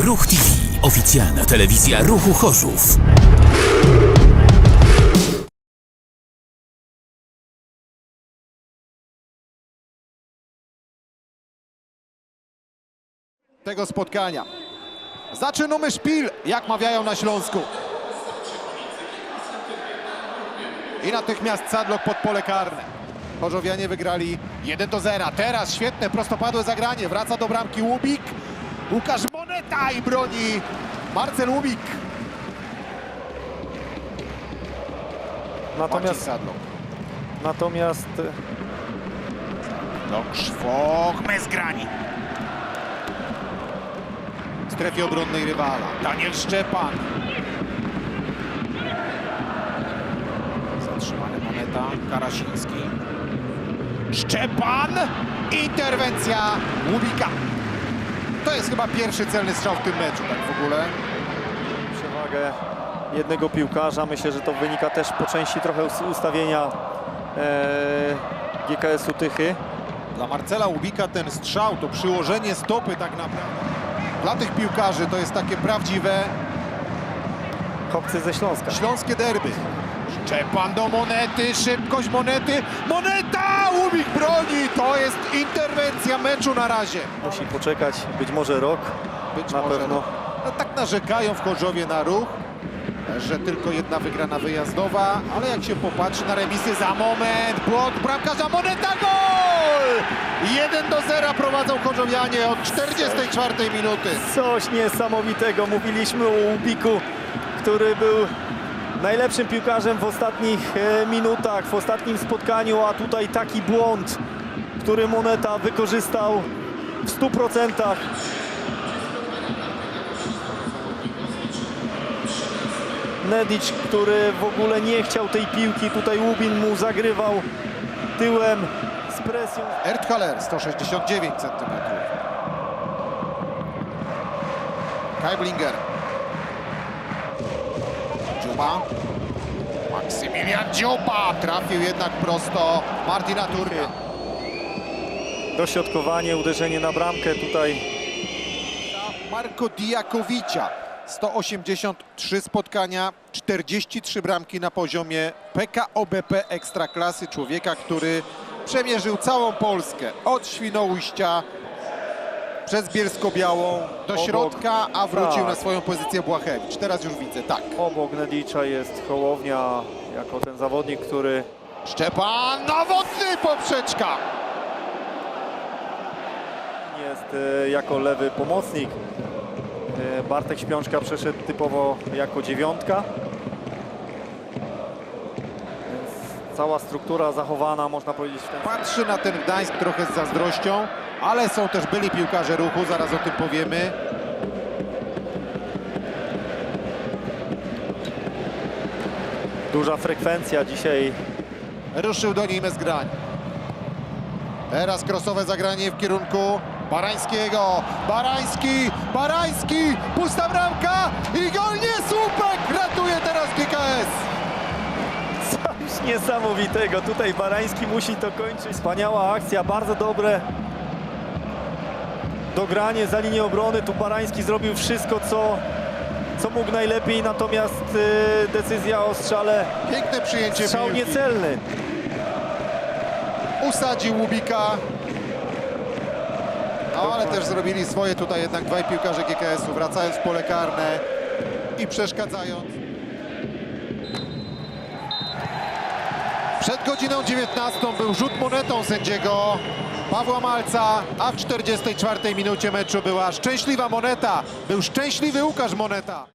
Ruch TV. Oficjalna telewizja Ruchu Chorzów. tego spotkania. Zaczynamy szpil, jak mawiają na Śląsku. I natychmiast Sadlok pod pole karne. Chorzowianie wygrali 1 do 0. Teraz świetne, prostopadłe zagranie. Wraca do bramki Łubik. Łukasz Moneta i broni Marcel Łubik. Natomiast, natomiast e, Sadlok, szwoch, Mezgrani. W strefie obronnej rywala. Daniel Szczepan. Zatrzymany moneta. Karasiński. Szczepan! Interwencja Łubika. To jest chyba pierwszy celny strzał w tym meczu, tak w ogóle. przewagę jednego piłkarza. Myślę, że to wynika też po części trochę z ustawienia e, GKS-u Tychy. Dla Marcela Łubika ten strzał, to przyłożenie stopy tak naprawdę. Dla tych piłkarzy to jest takie prawdziwe Chłopcy ze Śląska. Śląskie derby. Szczepan do monety, szybkość monety. Moneta! Łubik broni. To jest interwencja meczu na razie. Musi poczekać być może rok. Być Na może, pewno. No, no, tak narzekają w Chorzowie na ruch, że tylko jedna wygrana wyjazdowa, ale jak się popatrzy na remisy za moment, błąd bramkarza Moneta, gol! 1 do 0 prowadzą Chorzowianie od 44 minuty. Coś niesamowitego. Mówiliśmy o Łubiku, który był najlepszym piłkarzem w ostatnich e, minutach, w ostatnim spotkaniu, a tutaj taki błąd, który Moneta wykorzystał w 100%. Nedic, który w ogóle nie chciał tej piłki, tutaj Łubin mu zagrywał tyłem z presją. Erdhaler 169 cm. Kaiblinger. Dziuba. Maksymilian Dziuba trafił jednak prosto Martina Turka. Dośrodkowanie, uderzenie na bramkę tutaj Marko Diakowicza. 183 spotkania, 43 bramki na poziomie PKO BP Ekstraklasy. Człowieka, który przemierzył całą Polskę. Od Świnoujścia przez Bielsko-Białą do Obok. środka, a wrócił Tak. na swoją pozycję Błachewicz. Teraz już widzę, tak. Obok Nedicza jest Hołownia, jako ten zawodnik, który Szczepan, nowotny poprzeczka. jest e, jako lewy pomocnik. E, Bartek Śpiączka przeszedł typowo jako dziewiątka. Cała struktura zachowana, można powiedzieć, w ten Patrzy na ten Gdańsk trochę z zazdrością, ale są też byli piłkarze ruchu, zaraz o tym powiemy. Duża frekwencja dzisiaj Ruszył do niej Mezgrań. Teraz krosowe zagranie w kierunku Barańskiego. Barański, Barański, pusta bramka i gol nie słupek! Ratuje teraz GKS. Niesamowitego. Tutaj Barański musi to kończyć. Wspaniała akcja, bardzo dobre dogranie za linię obrony. Tu Barański zrobił wszystko, co, co mógł najlepiej, natomiast y, decyzja o strzale, Piękne przyjęcie strzał piłki. niecelny. Usadził Łubika. No ale też zrobili swoje tutaj jednak dwaj piłkarze GKS-u, wracając w pole karne i przeszkadzając. Przed godziną 19 był rzut monetą sędziego Pawła Malca, a w 44 minucie meczu była szczęśliwa moneta. Był szczęśliwy Łukasz Moneta.